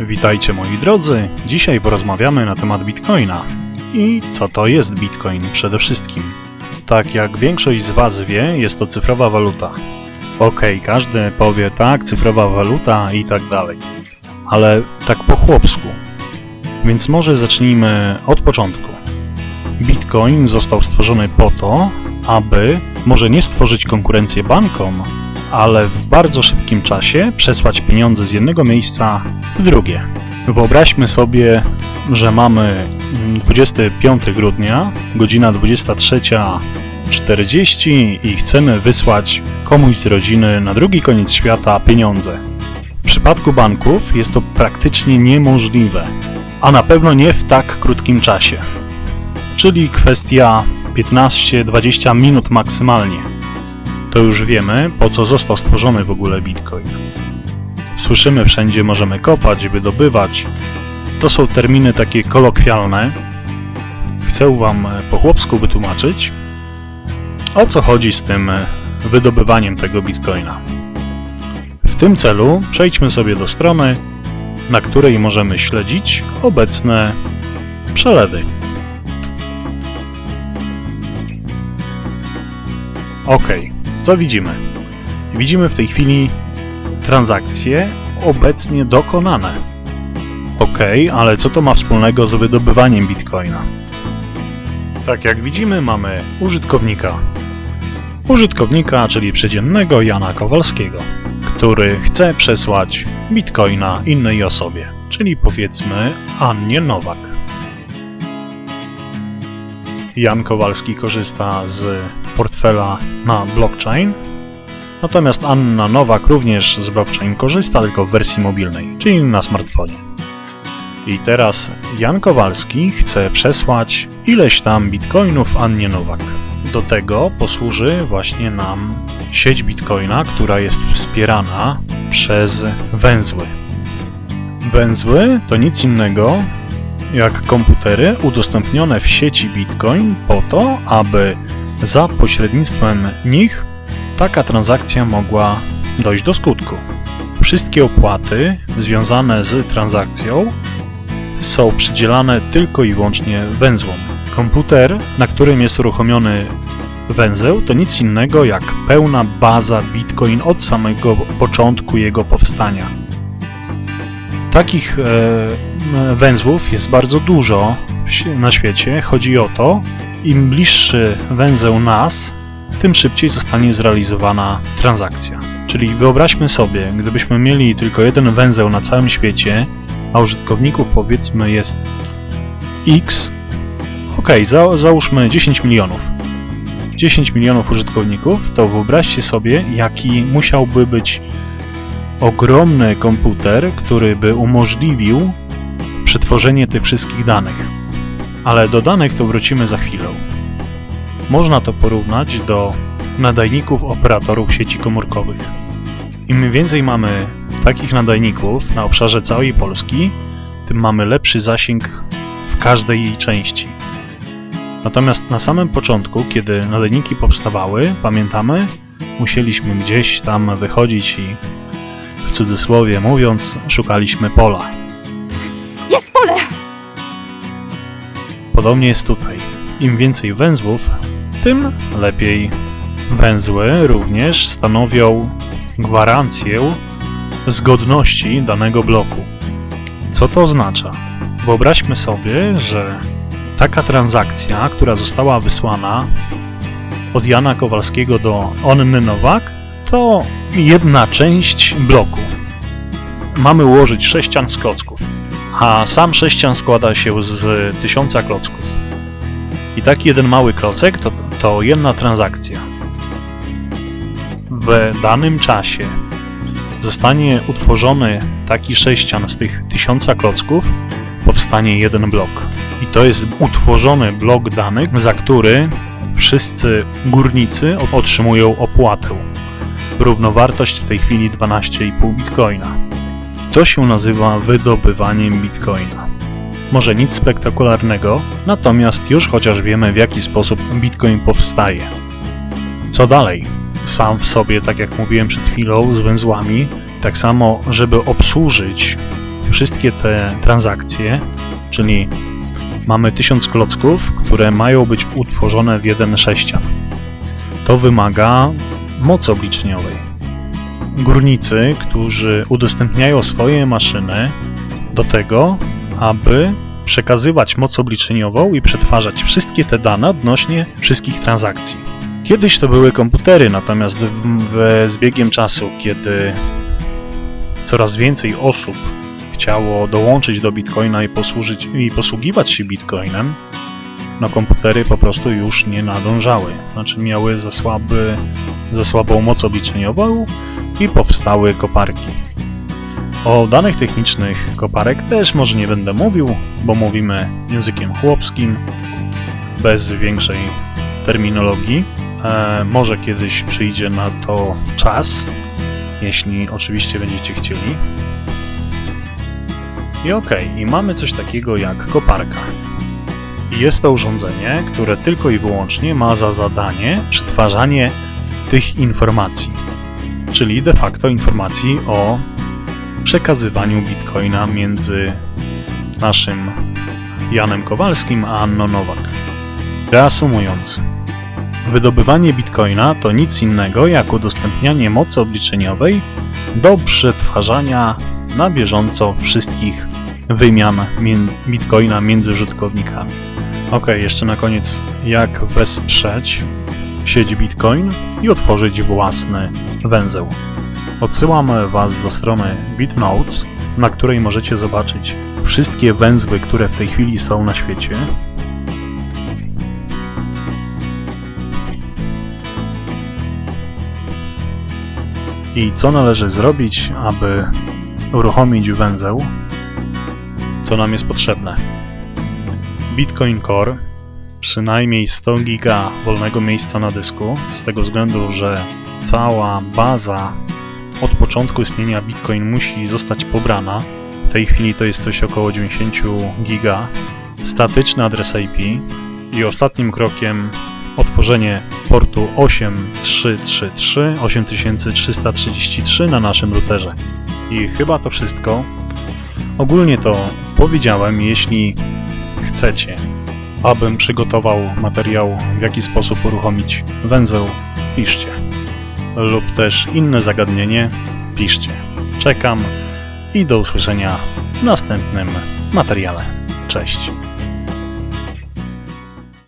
Witajcie moi drodzy. Dzisiaj porozmawiamy na temat Bitcoina. I co to jest Bitcoin przede wszystkim? Tak jak większość z Was wie, jest to cyfrowa waluta. Okej, każdy powie tak, cyfrowa waluta i tak dalej. Ale tak po chłopsku. Więc może zacznijmy od początku. Bitcoin został stworzony po to, aby może nie stworzyć konkurencję bankom, ale w bardzo szybkim czasie przesłać pieniądze z jednego miejsca w drugie. Wyobraźmy sobie, że mamy mm, 25 grudnia, godzina 23.40 i chcemy wysłać komuś z rodziny na drugi koniec świata pieniądze. W przypadku banków jest to praktycznie niemożliwe, a na pewno nie w tak krótkim czasie. Czyli kwestia 15-20 minut maksymalnie to już wiemy, po co został stworzony w ogóle Bitcoin. Słyszymy wszędzie możemy kopać, wydobywać. To są terminy takie kolokwialne. Chcę Wam po chłopsku wytłumaczyć, o co chodzi z tym wydobywaniem tego Bitcoina. W tym celu przejdźmy sobie do strony, na której możemy śledzić obecne przelewy. OK, co widzimy? Widzimy w tej chwili transakcje obecnie dokonane. OK, ale co to ma wspólnego z wydobywaniem bitcoina? Tak jak widzimy, mamy użytkownika. Użytkownika, czyli przeciętnego Jana Kowalskiego, który chce przesłać bitcoina innej osobie, czyli powiedzmy Annie Nowak. Jan Kowalski korzysta z portfela na blockchain, natomiast Anna Nowak również z blockchain korzysta, tylko w wersji mobilnej, czyli na smartfonie. I teraz Jan Kowalski chce przesłać ileś tam bitcoinów Annie Nowak. Do tego posłuży właśnie nam sieć bitcoina, która jest wspierana przez węzły. Węzły to nic innego jak komputery udostępnione w sieci Bitcoin po to, aby za pośrednictwem nich taka transakcja mogła dojść do skutku. Wszystkie opłaty związane z transakcją są przydzielane tylko i wyłącznie węzłom. Komputer, na którym jest uruchomiony węzeł, to nic innego jak pełna baza Bitcoin od samego początku jego powstania. Takich e, węzłów jest bardzo dużo na świecie. Chodzi o to, im bliższy węzeł nas, tym szybciej zostanie zrealizowana transakcja. Czyli wyobraźmy sobie, gdybyśmy mieli tylko jeden węzeł na całym świecie, a użytkowników powiedzmy jest X, ok, za, załóżmy 10 milionów. 10 milionów użytkowników, to wyobraźcie sobie, jaki musiałby być ogromny komputer, który by umożliwił przetworzenie tych wszystkich danych. Ale do danych to wrócimy za chwilę. Można to porównać do nadajników operatorów sieci komórkowych. Im więcej mamy takich nadajników na obszarze całej Polski, tym mamy lepszy zasięg w każdej jej części. Natomiast na samym początku, kiedy nadajniki powstawały, pamiętamy, musieliśmy gdzieś tam wychodzić i w cudzysłowie mówiąc, szukaliśmy pola. Podobnie jest tutaj. Im więcej węzłów, tym lepiej. Węzły również stanowią gwarancję zgodności danego bloku. Co to oznacza? Wyobraźmy sobie, że taka transakcja, która została wysłana od Jana Kowalskiego do Onny Nowak, to jedna część bloku. Mamy ułożyć sześcian z klocków, a sam sześcian składa się z tysiąca klocków. I taki jeden mały klocek to, to jedna transakcja. W danym czasie zostanie utworzony taki sześcian z tych tysiąca klocków, powstanie jeden blok. I to jest utworzony blok danych, za który wszyscy górnicy otrzymują opłatę. Równowartość w tej chwili 12,5 bitcoina. To się nazywa wydobywaniem bitcoina. Może nic spektakularnego, natomiast już chociaż wiemy w jaki sposób bitcoin powstaje. Co dalej? Sam w sobie, tak jak mówiłem przed chwilą, z węzłami, tak samo, żeby obsłużyć wszystkie te transakcje, czyli mamy 1000 klocków, które mają być utworzone w jeden sześcian. To wymaga mocy obliczeniowej. Górnicy, którzy udostępniają swoje maszyny do tego, aby przekazywać moc obliczeniową i przetwarzać wszystkie te dane odnośnie wszystkich transakcji. Kiedyś to były komputery, natomiast w, w, z biegiem czasu, kiedy coraz więcej osób chciało dołączyć do Bitcoina i, posłużyć, i posługiwać się Bitcoinem, no komputery po prostu już nie nadążały. Znaczy miały za, słaby, za słabą moc obliczeniową i powstały koparki. O danych technicznych koparek też może nie będę mówił, bo mówimy językiem chłopskim, bez większej terminologii. E, może kiedyś przyjdzie na to czas, jeśli oczywiście będziecie chcieli. I okej, i mamy coś takiego jak koparka. Jest to urządzenie, które tylko i wyłącznie ma za zadanie przetwarzanie tych informacji, czyli de facto informacji o przekazywaniu bitcoina między naszym Janem Kowalskim a Anną Nowak. Reasumując, wydobywanie bitcoina to nic innego jak udostępnianie mocy obliczeniowej do przetwarzania na bieżąco wszystkich wymian bitcoina między użytkownikami. Ok, jeszcze na koniec, jak wesprzeć sieć Bitcoin i otworzyć własny węzeł. Odsyłam Was do strony BitNotes, na której możecie zobaczyć wszystkie węzły, które w tej chwili są na świecie. I co należy zrobić, aby uruchomić węzeł, co nam jest potrzebne. Bitcoin Core, przynajmniej 100 giga wolnego miejsca na dysku, z tego względu, że cała baza od początku istnienia Bitcoin musi zostać pobrana. W tej chwili to jest coś około 90 giga. Statyczny adres IP i ostatnim krokiem otworzenie portu 8333 8333 na naszym routerze. I chyba to wszystko. Ogólnie to powiedziałem, jeśli chcecie, abym przygotował materiał, w jaki sposób uruchomić węzeł, piszcie lub też inne zagadnienie, piszcie. Czekam i do usłyszenia w następnym materiale. Cześć.